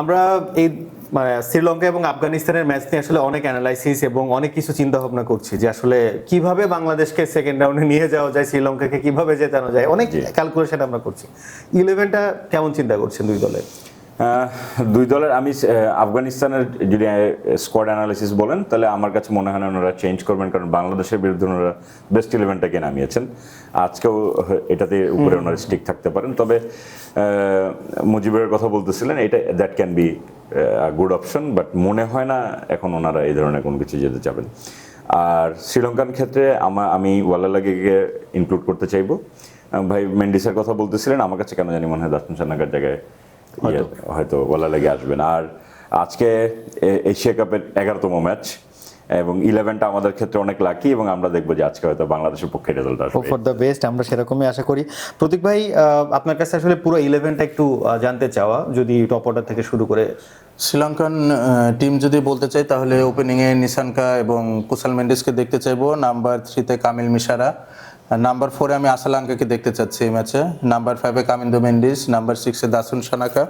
আমরা এই মানে শ্রীলঙ্কা এবং আফগানিস্তানের ম্যাচ নিয়ে আসলে অনেক অ্যানালাইসিস এবং অনেক কিছু চিন্তা ভাবনা করছি যে আসলে কীভাবে বাংলাদেশকে সেকেন্ড রাউন্ডে নিয়ে যাওয়া যায় শ্রীলঙ্কাকে কীভাবে জেতানো যায় অনেক ক্যালকুলেশন আমরা করছি। ইলেভেনটা কেমন চিন্তা করছেন দুই দলের? দুই দলের আমি আফগানিস্তানের যদি স্কোয়াড অ্যানালিসিস বলেন তাহলে আমার কাছে মনে হয় না ওনারা চেঞ্জ করবেন কারণ বাংলাদেশের বিরুদ্ধে ওনারা বেস্ট ইলেভেনটাকে নামিয়েছেন। আজকেও এটাতে উপরে ওনারা স্টিক থাকতে পারেন। তবে মুজিবের কথা বলতেছিলেন এটা that can be good option but মনে হয় না এখন ওনারা এই ধরনের কোনো কিছু যেতে চাবেন। আর শ্রীলঙ্কার ক্ষেত্রে আমা আমি ওয়ালালাগিকে ইনক্লুড করতে চাইব। ভাই মেন্ডিসের কথা বলতেছিলেন আমার কাছে কেন জানি মনে হয় দাসন সান্নাকার জায়গায় হয়তো বলা লেগে আসবেন আর আজকে এশিয়া কাপের এগারোতম ম্যাচ এবং ইলেভেনটা আমাদের ক্ষেত্রে অনেক লাকি এবং আমরা দেখব যে আজকে হয়তো বাংলাদেশের পক্ষে রেজাল্ট আসবে। ফর দ্য বেস্ট আমরা সেরকমই আশা করি। প্রতীক ভাই আপনার কাছে আসলে পুরো ইলেভেনটা একটু জানতে চাওয়া যদি টপ অর্ডার থেকে শুরু করে। শ্রীলঙ্কান টিম যদি বলতে চাই তাহলে ওপেনিংয়ে নিসানকা এবং কুশাল মেন্ডিসকে দেখতে চাইব। নাম্বার থ্রিতে কামিল মিশারা। নাম্বার ফোরে আমি আসালাঙ্কাকে দেখতে চাচ্ছি এই ম্যাচে নাম্বার ফাইভে কামিন্দো মেন্ডিস নাম্বার সিক্সে দাসুন সানাকা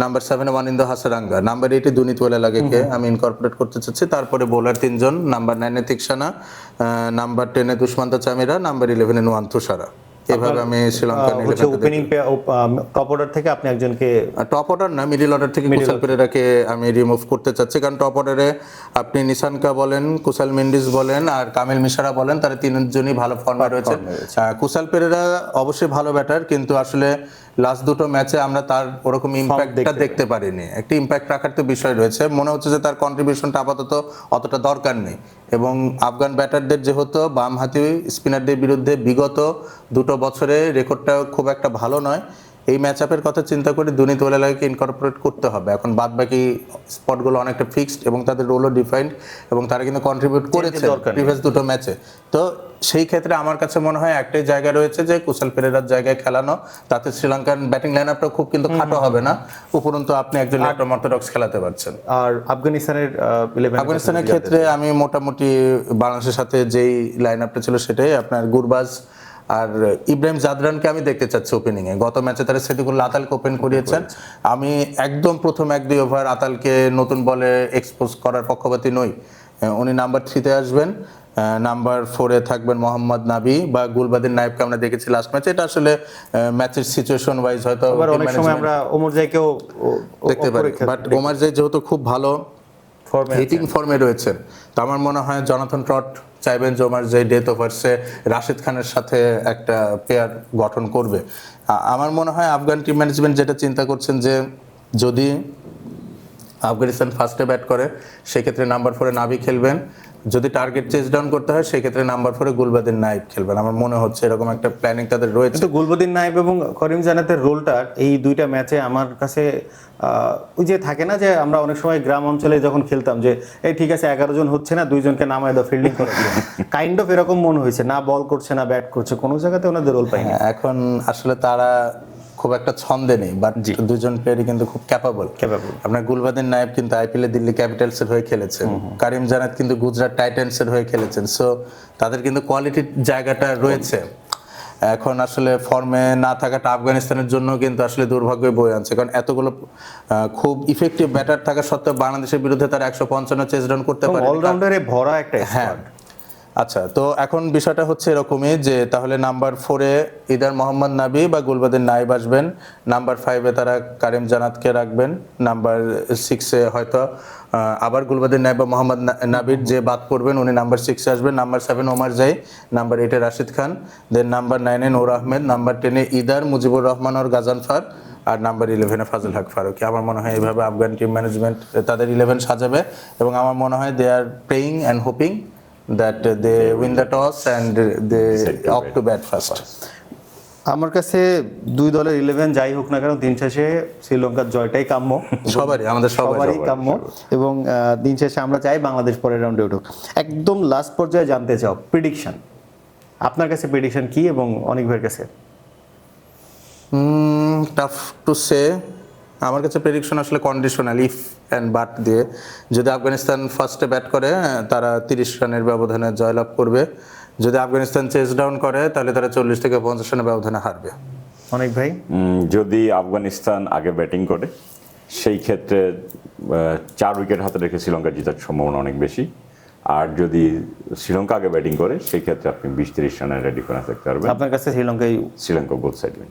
নাম্বার সেভেনে ওয়ানিন্দো হাসারাঙ্গা। নাম্বার এইটে দুনিত ওয়ালালাগেকে আমি ইনকর্পোরেট করতে চাচ্ছি। তারপরে বোলার তিনজন নাম্বার নাইনে তিকসানা নাম্বার টেনে দুষ্মান্ত চামিরা নাম্বার ইলেভেনে নোয়ান তুষারা। এভাবে আমি শ্রীলঙ্কা হচ্ছে ওপেনিং টপ অর্ডার থেকে আপনি একজনকে টপ অর্ডার না মিডিল অর্ডার থেকে কুশাল পেরেরাকে আমি রিমুভ করতে চাচ্ছি। কারণ টপ অর্ডারে আপনি নিশানকা বলেন কুশাল মেন্ডিস বলেন আর কামিল মিশারা বলেন তারা তিনজনই ভালো ফর্মে রয়েছে। কুশাল পেরেরা অবশ্যই ভালো ব্যাটার কিন্তু আসলে লাস্ট দুটো ম্যাচে আমরা তার ওরকম ইম্প্যাক্টটা দেখতে পারিনি। একটা ইম্প্যাক্ট রাখার তো বিষয় রয়েছে। মনে হচ্ছে যে তার কন্ট্রিবিউশনটা আপাতত অতটা দরকার নেই। এবং আফগান ব্যাটারদের যেহেতু বাম হাতি স্পিনারদের বিরুদ্ধে বিগত দুটো বছরে রেকর্ডটা খুব একটা ভালো নয়। এই ম্যাচ আপের কথা চিন্তা করে দুর্নীতি ওয়ালাকে ইনকর্পোরেট করতে হবে। এখন বাদ বাকি স্পটগুলো অনেকটা ফিক্সড এবং তাদের রোলও ডিফাইন্ড এবং তারা কিন্তু কন্ট্রিবিউট করেছে প্রিভিয়াস দুটো ম্যাচে তো সেই ক্ষেত্রে আমার কাছে মনে হয় একটাই জায়গা রয়েছে যে কুশল পেরেরার জায়গায় খেলানো। তাতে শ্রীলঙ্কান ব্যাটিং লাইন আপটা খুব কিন্তু খাটো হবে না। উপরন্তু আপনি একজন অর্থোডক্স খেলাতে পারছেন। আর আফগানিস্তানের আফগানিস্তানের ক্ষেত্রে আমি মোটামুটি বাংলাদেশের সাথে যেই লাইন আপটা ছিল সেটাই। আপনার গুরবাজ আর ইব্রাহিম জাদরানকে আমি দেখতে চাচ্ছি ওপেনিং এ। গত ম্যাচে তারা সেদিকুল্লা আতালকে ওপেন করিয়েছেন। আমি একদম প্রথম এক দুই ওভার আতালকে নতুন বলে এক্সপোজ করার পক্ষপাতী নই। উনি নাম্বার থ্রিতে আসবেন। নাম্বার ফোরে থাকবেন মোহাম্মদ নাবি বা গুলবাদিন নাইবকে আমরা দেখেছি লাস্ট ম্যাচে এটা আসলে ম্যাচের সিচুয়েশন ওয়াইজ হয়তো অনেক সময় আমরা ওমর জাইকেও দেখতে পারি। বাট ওমার যে যেহেতু খুব ভালো হিটিং ফর্মে রয়েছেন তো আমার মনে হয় জনাথন ট্রট চাইবেন যে ওমার যে ডেথ ওভার্সে রাশিদ খানের সাথে একটা পেয়ার গঠন করবে। আমার মনে হয় আফগান টিম ম্যানেজমেন্ট যেটা চিন্তা করছেন যে যদি আফগানিস্তান ফার্স্টে ব্যাট করে সেক্ষেত্রে নাম্বার ফোরে নাবি খেলবেন। যদি টার্গেট চেস ডাউন করতে হয় সেক্ষেত্রে নাম্বার ফোরে গুলবাদিন নাইব খেলবেন। আমার মনে হচ্ছে এরকম একটা প্ল্যানিং তাদের রয়েছে। কিন্তু গুলবদিন নাইব এবং করিম জানাতের রোলটা এই দুইটা ম্যাচে আমার কাছে ওই যে থাকে না যে আমরা অনেক সময় গ্রাম অঞ্চলে যখন খেলতাম যে এই ঠিক আছে এগারো জন হচ্ছে না দুইজনকে নামায় দাও ফিল্ডিং করে কাইন্ড অফ এরকম মনে হয়েছে। না বল করছে না ব্যাট করছে কোনো জায়গাতে ওনাদের রোল পাইনি। এখন আসলে তারা খুব একটা ছন্দে নেই বাট দুজন প্লেয়ারই কিন্তু খুব ক্যাপাবল ক্যাপাবল আপনার গুলবাদিন নায়েব কিন্তু আইপিএল দিল্লি ক্যাপিটালস এর হয়ে খেলেছেন। কারিম জানাত কিন্তু গুজরাট টাইটান্স এর হয়ে খেলেছেন। সো তাদের কিন্তু কোয়ালিটির জায়গাটা রয়েছে। এখন আসলে ফর্মে না থাকাটা আফগানিস্তানের জন্য কিন্তু আসলে দুর্ভাগ্য বয়ে আনছে। কারণ এতগুলো খুব ইফেক্টিভ ব্যাটার থাকা সত্ত্বেও বাংলাদেশের বিরুদ্ধে তারা একশো পঞ্চান্ন চেস রান করতে পারে অলরাউন্ডারে ভরা একটা হ্যাঁ আচ্ছা তো এখন বিষয়টা হচ্ছে এরকমই যে তাহলে নাম্বার ফোরে ইদার মোহাম্মদ নাবি বা গুলবাদিন নাইব আসবেন, নাম্বার ফাইভে তারা কারিম জানাতকে রাখবেন, নাম্বার সিক্সে হয়তো আবার গুলবাদিন নাইব বা মোহাম্মদ নাবির যে বাদ পড়বেন, উনি নাম্বার সিক্সে আসবেন, নাম্বার সেভেন ওমার জাই, নাম্বার এইটে রাশিদ খান দেন নাম্বার নাইনে নূর আহমেদ, নাম্বার টেনে ইদার মুজিবুর রহমান ওর গাজানফার আর নাম্বার ইলেভেনে ফাজল হক ফারুকি। আমার মনে হয় এইভাবে আফগান টিম ম্যানেজমেন্ট তাদের ইলেভেন সাজাবে, এবং আমার মনে হয় they are playing and hoping that uh, they win the toss and they opt to bat first. আমার কাছে দুই দলের ইলেভেন যাই হোক না কেন দিন শেষে শ্রীলঙ্কার জয়টাই কাম্য। সবারই আমাদের সবারই সবারই কাম্য। এবং দিন শেষে আমরা চাই বাংলাদেশ পরের রাউন্ডে উঠুক। একদম লাস্ট পর্যায়ে জানতে চাও প্রিডিকশন আপনার কাছে প্রিডিকশন কি এবং অনেক ভাইয়ের কাছে? টাফ টু সে আমার কাছে প্রেডিকশন আসলে কন্ডিশনাল ইফ অ্যান্ড বাট দিয়ে। যদি আফগানিস্তান ফার্স্টে ব্যাট করে তারা তিরিশ রানের ব্যবধানে জয়লাভ করবে। যদি আফগানিস্তান চেস ডাউন করে তাহলে তারা চল্লিশ থেকে পঞ্চাশ রানের ব্যবধানে হারবে। অনেক ভাই? যদি আফগানিস্তান আগে ব্যাটিং করে সেই ক্ষেত্রে চার উইকেট হাতে রেখে শ্রীলঙ্কা জেতার সম্ভাবনা অনেক বেশি। আর যদি শ্রীলঙ্কা আগে ব্যাটিং করে সেই ক্ষেত্রে আপনি বিশ তিরিশ রানের রেডি করে থাকতে পারবেন। আপনার কাছে শ্রীলঙ্কাই শ্রীলঙ্কা বোথ সাইড